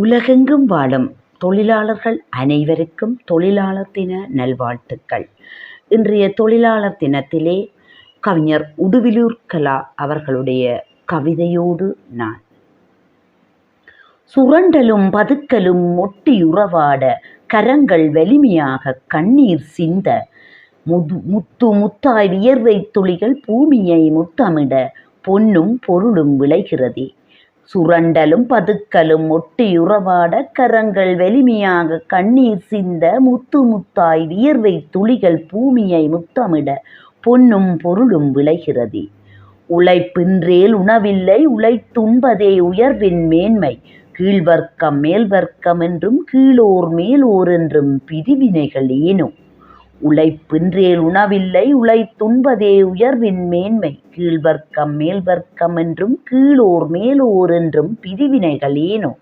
உலகெங்கும் வாழும் தொழிலாளர்கள் அனைவருக்கும் தொழிலாளர் தின நல்வாழ்த்துக்கள். இன்றைய தொழிலாளர் தினத்திலே கவிஞர் உடுவிலூர் கலா அவர்களுடைய கவிதையோடு நான். சுரண்டலும் பதுக்கலும் ஒட்டியுறவாட கரங்கள் வலிமையாக கண்ணீர் சிந்த முது முத்து முத்தாய் வியர்வை துளிகள் பூமியை முத்தமிட பொன்னும் பொருளும் விளைகிறதே. சுரண்டலும் பதுக்கலும் ஒட்டியுறவாட கரங்கள் வலிமையாக கண்ணீர் சிந்த முத்து முத்தாய் வியர்வை துளிகள் பூமியை முத்தமிட பொன்னும் பொருளும் விளைகிறது. உழைப்பின்றேல் உணவில்லை உழைத்துண்பதே உயர்வின் மேன்மை. கீழ்வர்க்கம் மேல்வர்க்கம் என்றும் கீழோர் மேலோர் என்றும் பிரிவினைகள் ஏனும் உழைப்பின்றேல் உணவில்லை உழைத்துண்பதே உயர்வின் மேன்மை. கீழ்வர்க்கம் மேல்வர்க்கம் என்றும் கீழோர் மேலோர் என்றும் பிரிவினைகள் ஏனோ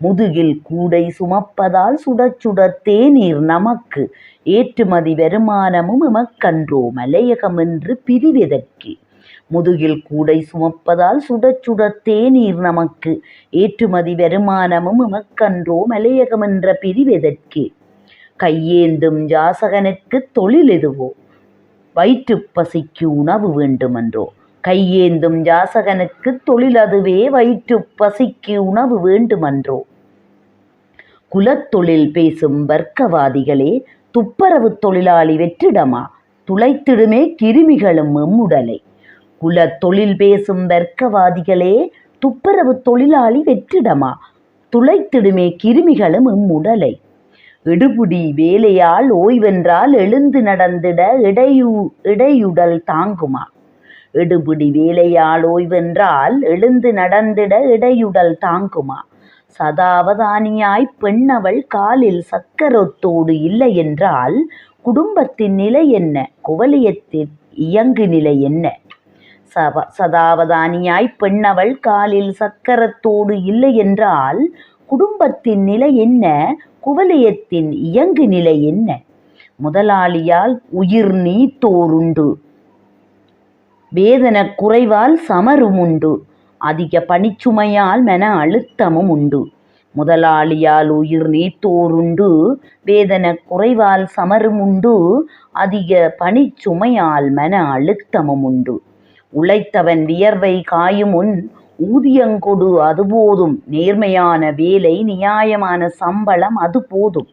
முதுகில் கூடை சுமப்பதால் சுடச்சுட தேநீர் நமக்கு. ஏற்றுமதி வருமானமும் எமக்கன்றோ மலையகம் என்று பிரிவெதற்கு. முதுகில் கூடை சுமப்பதால் சுடச் சுட தேநீர் நமக்கு. ஏற்றுமதி வருமானமும் எமக்கன்றோ மலையகம் என்ற பிரிவெதற்கு. கையேந்தும் யாசகனுக்குத் தொழில் எதுவோ வயிற்று பசிக்கு உணவு வேண்டுமென்றோ? கையேந்தும் யாசகனுக்குத் தொழில் அதுவே வயிற்று பசிக்கு உணவு வேண்டுமென்றோ? குலத்தொழில் பேசும் வர்க்கவாதிகளே துப்பரவு தொழிலாளி வெற்றிடமா? துளைத்திடுமே கிருமிகளும் எம்முடலை. குலத்தொழில் பேசும் வர்க்கவாதிகளே துப்பரவு தொழிலாளி வெற்றிடமா? துளைத்திடுமே கிருமிகளும் எம்முடலை. எடுபுடி வேலையால் ஓய்வென்றால் எழுந்து நடந்திட இடையு இடையுடல் தாங்குமா? எடுபிடி வேலையால் ஓய்வென்றால் எழுந்து நடந்திட இடையுடல் தாங்குமா? சதாவதானியாய் பெண்ணவள் காலில் சக்கரத்தோடு இல்லை என்றால் குடும்பத்தின் நிலை என்ன? குவலியத்தின் இயங்கு நிலை என்ன? சவ சதாவதானியாய் பெண்ணவள் காலில் சக்கரத்தோடு இல்லை என்றால் குடும்பத்தின் நிலை என்ன? குவலயத்தின் இயங்கு நிலை என்ன? முதலாளியால் உயிர் நீத்தோருண்டு. வேதன குறைவால் சமருமுண்டு. அதிக பணிச்சுமையால் மன அழுத்தமும் உண்டு முதலாளியால் உயிர் நீத்தோருண்டு. வேதன குறைவால் சமருமுண்டு. அதிக பணிச்சுமையால் மன அழுத்தமும் உண்டு உழைத்தவன் வியர்வை காயும் உன் ஊதியங்கொடு அது போதும். நேர்மையான வேலை நியாயமான சம்பளம் அது போதும்.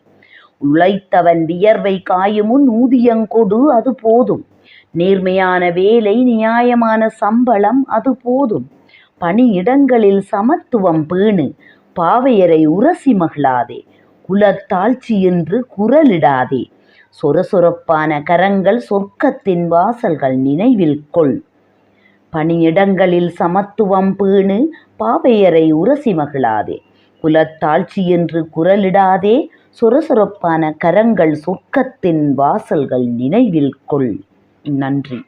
உழைத்தவன் வியர்வை காயுமுன் ஊதியங்கொடு அது போதும். நேர்மையான வேலை நியாயமான சம்பளம் அது போதும். பணியிடங்களில் சமத்துவம் பேணு பாவையரை உரசி மகிழாதே. குலத்தாழ்ச்சி என்று குரலிடாதே. சொரசொரப்பான கரங்கள் சொர்க்கத்தின் வாசல்கள் நினைவில் கொள். பணியிடங்களில் சமத்துவம் பேணு பாவையரை உரசி மகிழாதே. குலத்தாழ்ச்சி என்று குரலிடாதே சொரசொரப்பான கரங்கள் சொர்க்கத்தின் வாசல்கள் நினைவில் கொள். நன்றி.